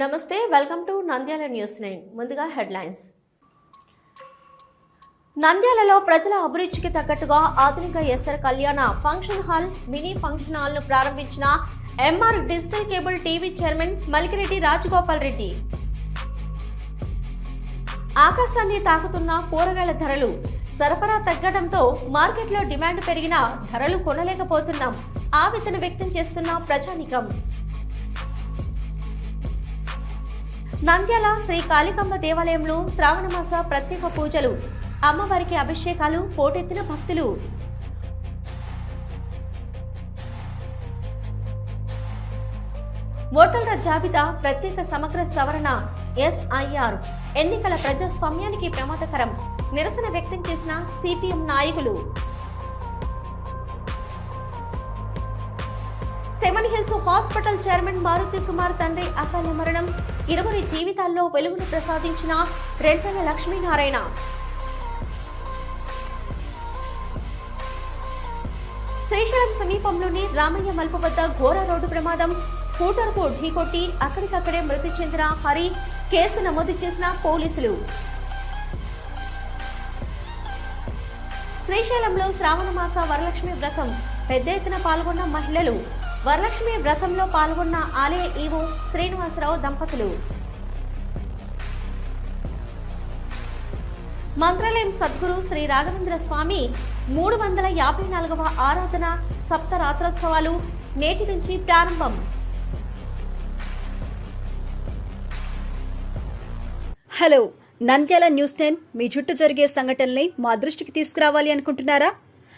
నమస్తే welcome to Nandyal news nine. ముందుగా headlines. నంద్యాలలో ప్రజల అభిరుచికి తగ్గట్టుగా ఆధునిక S R Kalyana function hall mini function హాల్ను ప్రారంభించిన MR digital cable TV chairman Malikireddy Rajagopal Reddy. ఆకాశాన్ని తాకుతున్న కూరగాయల ధరలు సరఫరా తగ్గడంతో మార్కెట్లో డిమాండ్ పెరిగినా ధరలు కొనలేకపోతున్నాం ఆవేదన వ్యక్తం చేస్తున్న ప్రజానికం. నంద్యాల శ్రీ కాళికమ్మ దేవాలయంలో శ్రావణమాస ప్రత్యేక పూజలు. అమ్మవారికి అభిషేకాలు పోటెత్తిన భక్తులు. ఓటర్ల జాబితా ప్రత్యేక సమగ్ర సవరణ ఎస్ఐఆర్. ఎన్నికల ప్రజాస్వామ్యానికి ప్రమాదకరం. నిరసన వ్యక్తం చేసిన సిపిఎం నాయకులు. Seven hills hospital chairman Maruthi Kumar తండ్రి అకాల మరణం. ఇరువురి జీవితాల్లో వెలుగును ప్రసాదించిన రెంటల లక్ష్మీనారాయణ. శ్రీశైలం సమీపంలోని రామయ్య మలుపు వద్ద ఘోర రోడ్డు ప్రమాదం. స్కూటర్కు ఢీకొట్టి అక్కడికక్కడే మృతి చెందిన హరి కేసు నమోదు చేసిన పోలీసులు. శ్రీశైలంలో శ్రావణమాస వరలక్ష్మి వ్రతం. పెద్ద ఎత్తున పాల్గొన్న మహిళలు. వరలక్ష్మి వ్రతంలో పాల్గొన్న ఆలయ ఈవో శ్రీనివాసరావు దంపతులు. మంత్రాలయం సద్గురు శ్రీ రాఘవేంద్ర స్వామి మూడు వందల యాభై నాలుగవ ఆరాధన సప్త రాత్రోత్సవాలు నేటి నుంచి ప్రారంభం. హలో నంద్యాల న్యూస్ టెన్ మీ చుట్టూ జరిగే సంఘటనల్ని మా దృష్టికి తీసుకురావాలి అనుకుంటున్నారా?